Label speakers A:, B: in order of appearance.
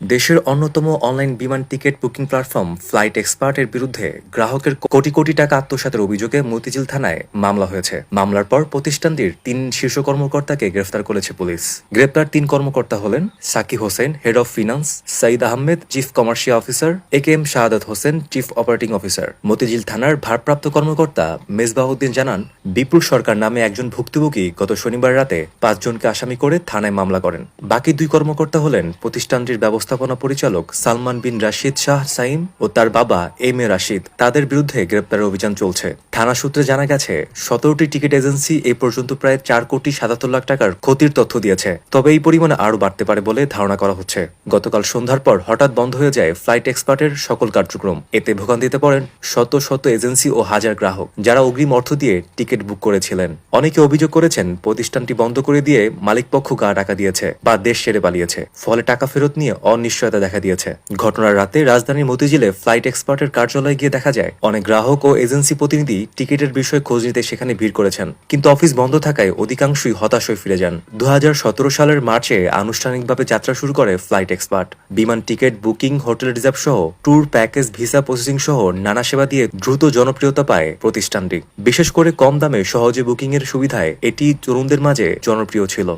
A: দেশের অন্যতম অনলাইন বিমান টিকিট বুকিং প্ল্যাটফর্ম ফ্লাইট এক্সপার্টের বিরুদ্ধে গ্রাহকের কোটি কোটি টাকা আত্মসাতের অভিযোগে মতিঝিল থানায় মামলা হয়েছে। মামলার পর প্রতিষ্ঠানটির তিন শীর্ষ কর্মকর্তাকে গ্রেফতার করেছে পুলিশ। গ্রেপ্তার তিন কর্মকর্তা হলেন Saki Hossain head of finance Saeed Ahmed chief commercial officer A K M Shahadat Hossain chief operating officer Motijheel থানার ভারপ্রাপ্ত কর্মকর্তা মেজবাহুদ্দিন জানান, বিপুল সরকার নামে একজন ভুক্তভোগী গত শনিবার রাতে পাঁচজনকে আসামি করে থানায় মামলা করেন। বাকি দুই কর্মকর্তা হলেন প্রতিষ্ঠানটির ব্যবস্থাপনা পরিচালক সালমান বিন রাশিদ শাহ সাইম ও তার বাবা এম এ রাশিদ তাদের বিরুদ্ধে গ্রেপ্তারের অভিযান চলছে। থানা সূত্রে জানা গেছে, সতেরোটি টিকিট এজেন্সি এ পর্যন্ত প্রায় চার কোটি সাতাত্তর লাখ টাকার ক্ষতির তথ্য দিয়েছে। তবে এই পরিমাণে আরও বাড়তে পারে বলে ধারণা করা হচ্ছে। গতকাল সন্ধ্যার পর হঠাৎ বন্ধ হয়ে যায় ফ্লাইট এক্সপার্টের সকল কার্যক্রম। এতে ভোগান্তিতে পড়েন শত শত এজেন্সি ও হাজার গ্রাহক, যারা অগ্রিম অর্থ দিয়ে টিকিট বুক করেছিলেন। অনেকে অভিযোগ করেছেন, প্রতিষ্ঠানটি বন্ধ করে দিয়ে মালিকপক্ষ গা টাকা দিয়েছে বা দেশ ছেড়ে পালিয়েছে। ফলে টাকা ফেরত নিয়ে অনিশ্চয়তা দেখা দিয়েছে। ঘটনার রাতে রাজধানীর মতিঝিলে ফ্লাইট এক্সপার্টের কার্যালয়ে গিয়ে দেখা যায়, অনেক গ্রাহক ও এজেন্সি প্রতিনিধি টিকিটের বিষয়ে খোঁজ নিতে সেখানে ভিড় করেছেন। কিন্তু অফিস বন্ধ থাকায় অধিকাংশই হতাশ হয়ে ফিরে যান। দু হাজার সতেরো সালের মার্চে আনুষ্ঠানিকভাবে যাত্রা শুরু করে ফ্লাইট এক্সপার্ট। বিমান টিকিট, বুকিং, হোটেল রিজার্ভ সহ ট্যুর প্যাকেজ, ভিসা প্রসেসিং সহ নানা সেবা দিয়ে দ্রুত জনপ্রিয়তা পায় প্রতিষ্ঠানটি। বিশেষ করে কম দামে সহজে বুকিং এর সুবিধায় এটি তরুণদের মাঝে জনপ্রিয় ছিল।